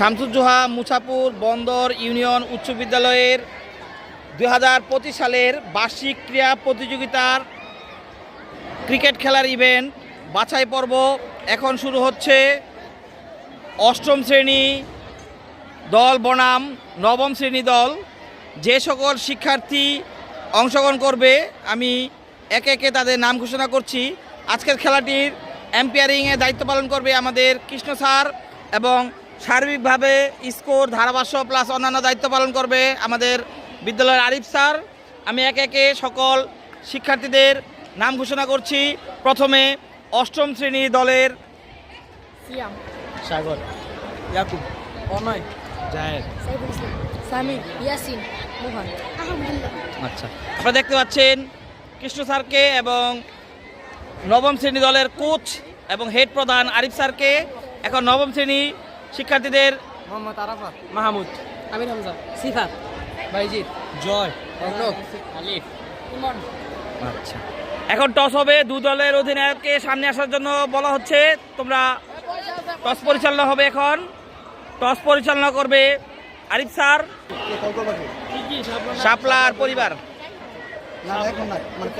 শামসুজ্জোহা, মুছাপুর, বন্দর ইউনিয়ন উচ্চ বিদ্যালয়ের দুই হাজার পঁচিশ সালের বার্ষিক ক্রীড়া প্রতিযোগিতার ক্রিকেট খেলার ইভেন্ট বাছাই পর্ব এখন শুরু হচ্ছে। অষ্টম শ্রেণি দল বনাম নবম শ্রেণি দল। যে সকল শিক্ষার্থী অংশগ্রহণ করবে, আমি একে একে তাদের নাম ঘোষণা করছি। আজকের খেলাটির এম্পায়ারিংয়ে দায়িত্ব পালন করবে আমাদের কৃষ্ণ স্যার এবং সার্বিকভাবে স্কোর ধারাভাষ্য প্লাস অন্যান্য দায়িত্ব পালন করবে আমাদের বিদ্যালয়ের আরিফ স্যার। আমি একে একে সকল শিক্ষার্থীদের নাম ঘোষণা করছি। প্রথমে অষ্টম শ্রেণি দলের সিয়াম। সাগর ইয়াকুব অনয় জাহেদ সাইফুল ইয়াসিন মোহন। আচ্ছা আপনারা দেখতে পাচ্ছেন কৃষ্ণ স্যারকে এবং নবম শ্রেণি দলের কোচ এবং হেড প্রধান আরিফ স্যারকে। এখন নবম শ্রেণি শিক্ষার্থীদের মোহাম্মদ আরাফাত। মাহমুদ। আমির হামজা। সিফাত। বাইজিৎ। জয়। আলিফ। ইমন। আচ্ছা। এখন টস হবে দু দলের অধিনায়ককে সামনে আসার জন্য বলা হচ্ছে। তোমরা টস পরিচালনা হবে এখন। টস পরিচালনা করবে আরিফ স্যার। শাপলার পরিবার। মানে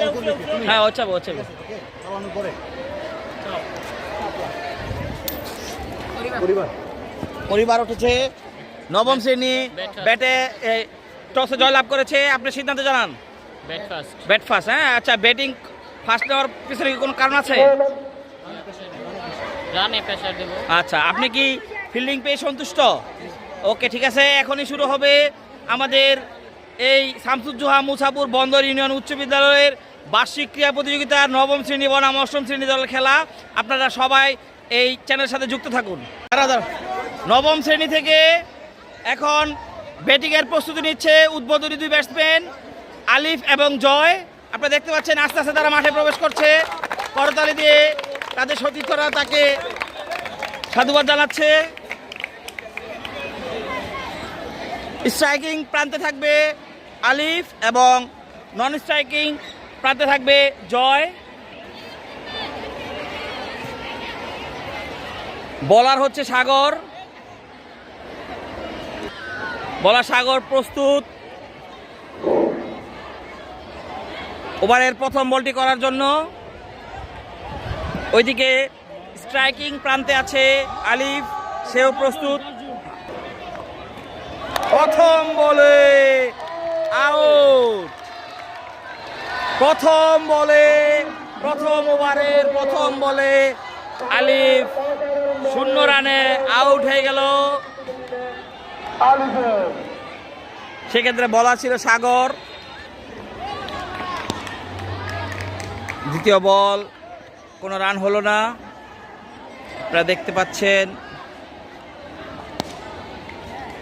হ্যাঁ চালানোর পরে। পরিবার। পরিবার উঠেছে। নবম শ্রেণি ব্যাটে এই, টসে জয়লাভ করেছে। আপনি সিদ্ধান্ত জানান? ব্যাট ফার্স্ট হ্যাঁ? আচ্ছা ব্যাটিং ফার্স্ট নেওয়ার পিছনে কি কোনো কারণ আছে? আচ্ছা আপনি কি ফিল্ডিং পেয়ে সন্তুষ্ট? ওকে ঠিক আছে এখনই শুরু হবে আমাদের এই শামসুজ্জোহা মুসাপুর বন্দর ইউনিয়ন উচ্চ বিদ্যালয়ের বার্ষিক ক্রীড়া প্রতিযোগিতার নবম শ্রেণি বনাম অষ্টম শ্রেণি দলের খেলা। আপনারা সবাই এই চ্যানেলের সাথে যুক্ত থাকুন। নবম শ্রেণি থেকে এখন ব্যাটিংয়ের প্রস্তুতি নিচ্ছে উদ্বোধনী দুই ব্যাটসম্যান আলিফ এবং জয়। আপনারা দেখতে পাচ্ছেন আস্তে আস্তে তারা মাঠে প্রবেশ করছে। করতালি দিয়ে তাদের সতীর্থরা তাকে সাধুবাদ জানাচ্ছে। স্ট্রাইকিং প্রান্তে থাকবে আলিফ এবং নন স্ট্রাইকিং প্রান্তে থাকবে জয়। বলার হচ্ছে সাগর। বলার সাগর প্রস্তুত। ওভারের প্রথম বলটি করার জন্য। ওইদিকে স্ট্রাইকিং প্রান্তে আছে আলিফ, সেও প্রস্তুত। প্রথম বলে আউট। প্রথম বলে, প্রথম ওভারের প্রথম বলে আলিফ শূন্য রানে আউট হয়ে গেল। সেক্ষেত্রে বলা ছিল সাগর। দ্বিতীয় বল কোনো রান হলো না। আপনারা দেখতে পাচ্ছেন।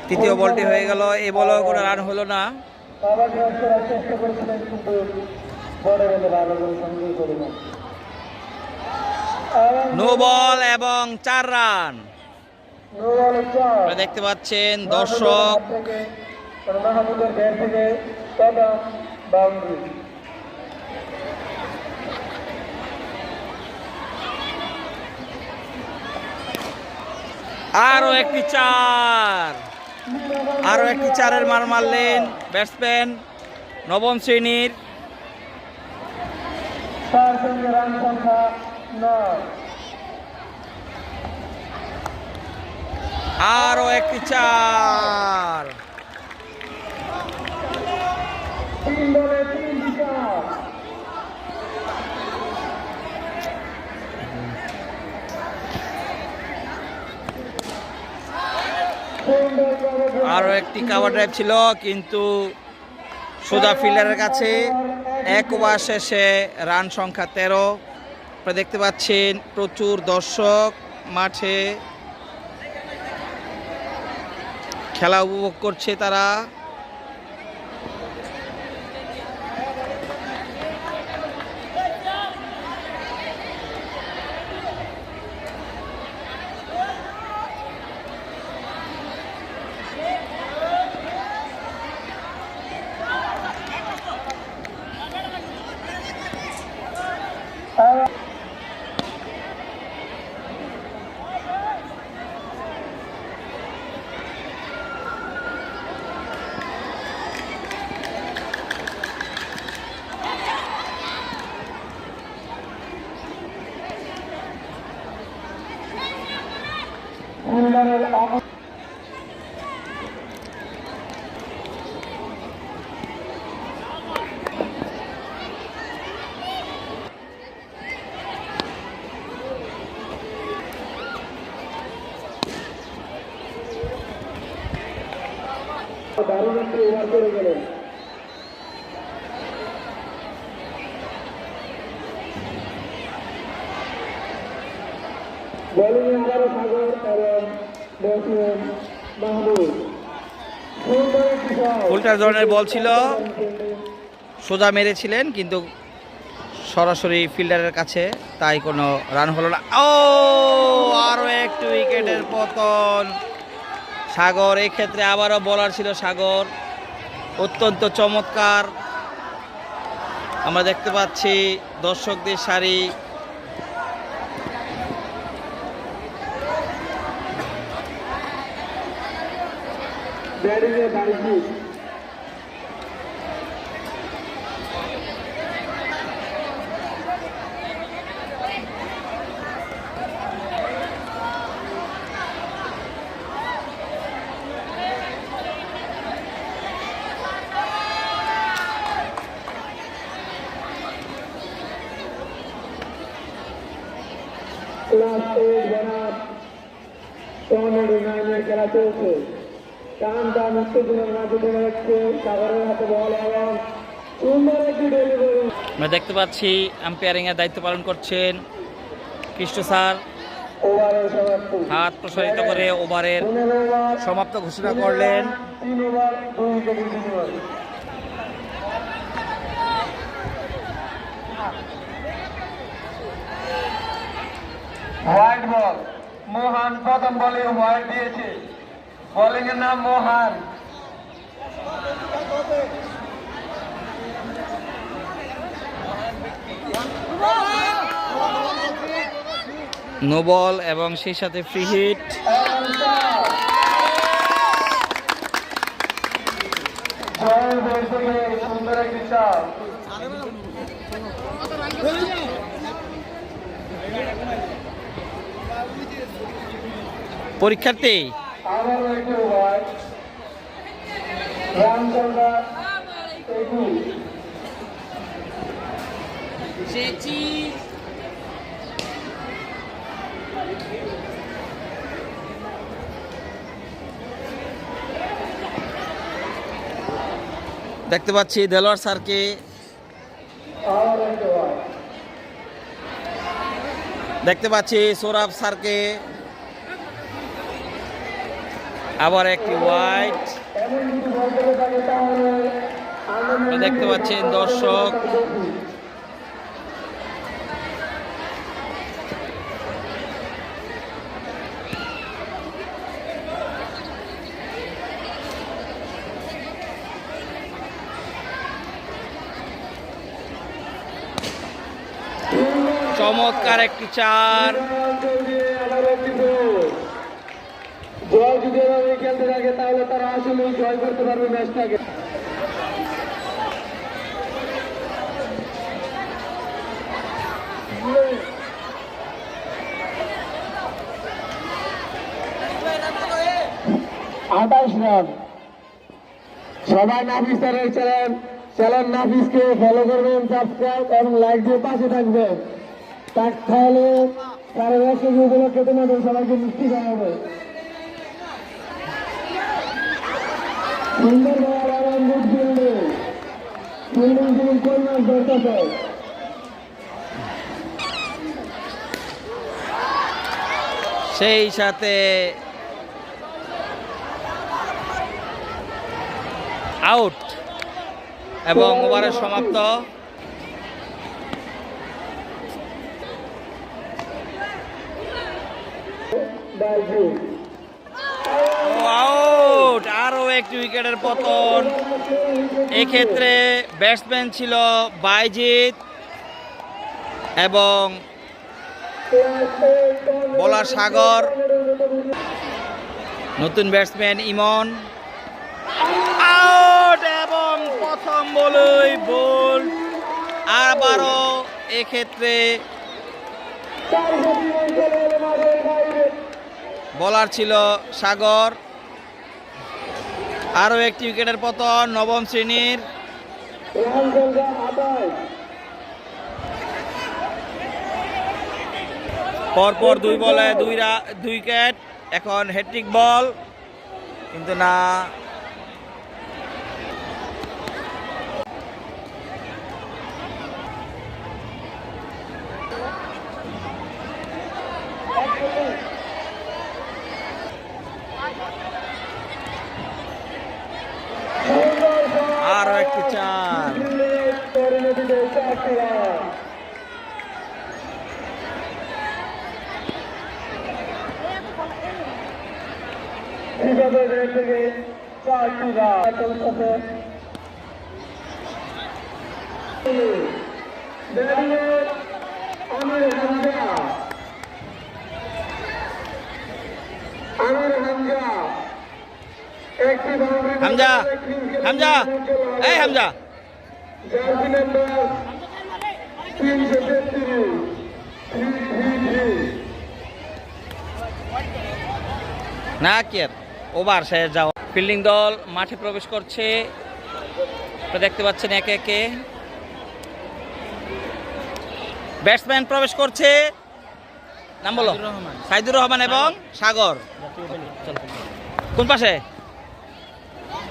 তৃতীয় বলটি হয়ে গেল এ বলও কোনো রান হলো না। নো বল এবং চার রান। আপনারা দেখতে পাচ্ছেন দর্শক। আরও একটি চার। আরও একটি চারের মার মারলেন ব্যাটসম্যান নবম শ্রেণির। আরও একটি চার। আরও একটি কাভার ড্রাইভ ছিল, কিন্তু সোজা ফিল্ডারের কাছে এক ওভার শেষে রান সংখ্যা তেরো। আপনারা দেখতে পাচ্ছেন প্রচুর দর্শক মাঠে খেলা উপভোগ করছে তারা। উন্নয়নের সাগর এবং মাহমুদ। উল্টা ধরনের বল ছিল। সোজা মেরেছিলেন, কিন্তু সরাসরি ফিল্ডারের কাছে তাই কোনো রান হলো না। ও আরও একটু উইকেটের পতন। সাগর ক্ষেত্রে আবারও বলার ছিল সাগর। অত্যন্ত চমৎকার। আমরা দেখতে পাচ্ছি দর্শকদের সারি करेंगे गाड़ी की क्लास एट बना कॉमन डिनाइनर कराते थे টান টান উত্তেজনার মাঝে দেখা যাচ্ছে সাগরের হাতে বল এবং সুন্দর একটি ডেলিভারি আমরা দেখতে পাচ্ছি আম্পায়ারিং এর দায়িত্ব পালন করছেন কৃষ্ণ স্যার। হাত প্রসারিত করে ওভারের সমাপ্ত ঘোষণা করলেন। হোয়াইট বল মোহন প্রথম বলে হোয়াইট দিয়েছে। বোলিং এর নাম মোহন নো বল এবং সেই সাথে ফ্রি হিট পরীক্ষার্থী আবারও একটি সংখ্যা দেখতে পাচ্ছি দেলোয়ার স্যারকে। দেখতে পাচ্ছি সৌরভ স্যারকে। আবার একটি হোয়াইট দেখতে পাচ্ছেন দর্শক। চমৎকার একটি চার আবার একটি গোল এভাবে খেলতে থাকে, তাহলে তারা জয় করতে পারবে ম্যাচটাকে। আঠাশ রান। সবাই নাফিস স্যারের চ্যানেল চ্যানেল নাফিসকে ফলো করবেন সাবস্ক্রাইব এবং লাইক দিয়ে পাশে থাকবেন। তার তাহলে একশো উপলক্ষে তোমাদের সবাইকে মিষ্টি খাওয়াবে সেই সাথে আউট এবং ওভারের সমাপ্ত। বাইজু আউট, আরও একটি উইকেটের পতন। এক্ষেত্রে ব্যাটসম্যান ছিল বাইজিৎ এবং বলার সাগর। নতুন ব্যাটসম্যান ইমন। আউট এবং প্রথম বলই বল আবারও এক্ষেত্রে বলার ছিল সাগর। আরও একটি উইকেটের পতন, নবম শ্রেণির। পরপর দুই বলে দুই রা- দুই উইকেট এখন হ্যাট্রিক বল কিন্তু না আরও একটি চার থেকে চারটি রান চলছে ব্যাটিংয়ে আমির হামজা আমির হামজা একটি বাউন্ডারি হামজা হামজা এই হামজা। না কের ওভার শেষ যাও ফিল্ডিং দল মাঠে প্রবেশ করছে। দেখতে পাচ্ছেন একে একে। ব্যাটসম্যান প্রবেশ করছে। নাম বলো। সাইদুর রহমান। সাইদুর রহমান এবং সাগর। কোন পাশে বলিংয়ে সাগর এবং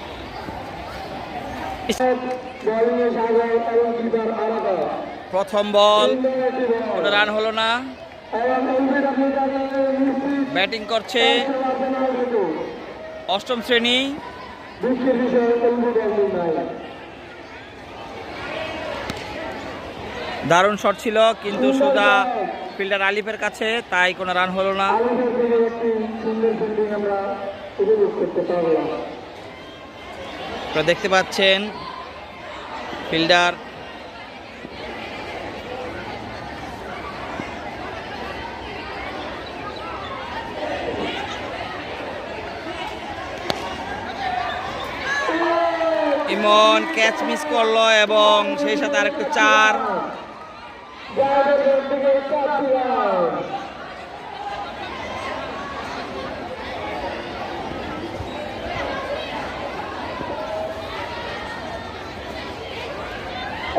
কিপার আলাদা প্রথম বল। কোনো রান হলো না। ব্যাটিং করছে অষ্টম শ্রেণি। দারুণ শট ছিল, কিন্তু সুদা ফিল্ডার আলিফের কাছে, তাই কোনো রান হলো না আলিফের থেকে একটি সুন্দর ফিল্ডিং আমরা উপভোগ করতে পারলাম আপনারা দেখতে পাচ্ছেন ফিল্ডার। ইমন ক্যাচ মিস করল এবং সেই সাথে আরেকটু চার।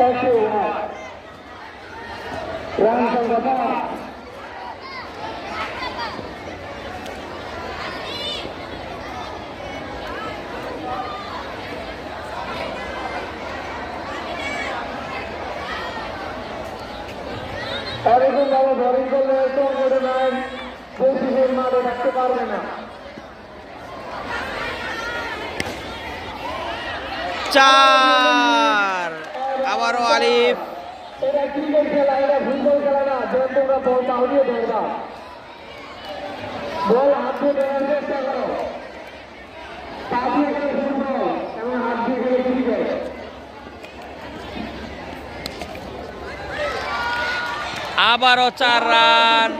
জায়গার থেকে চারটি রান একটি রান রান সংখ্যা পাঁচ এরকম ভাবে বোলিং করলে তো করে নেন মাঠে থাকতে পারবে না চার। আবারও আলিফ। আবারও চার রান।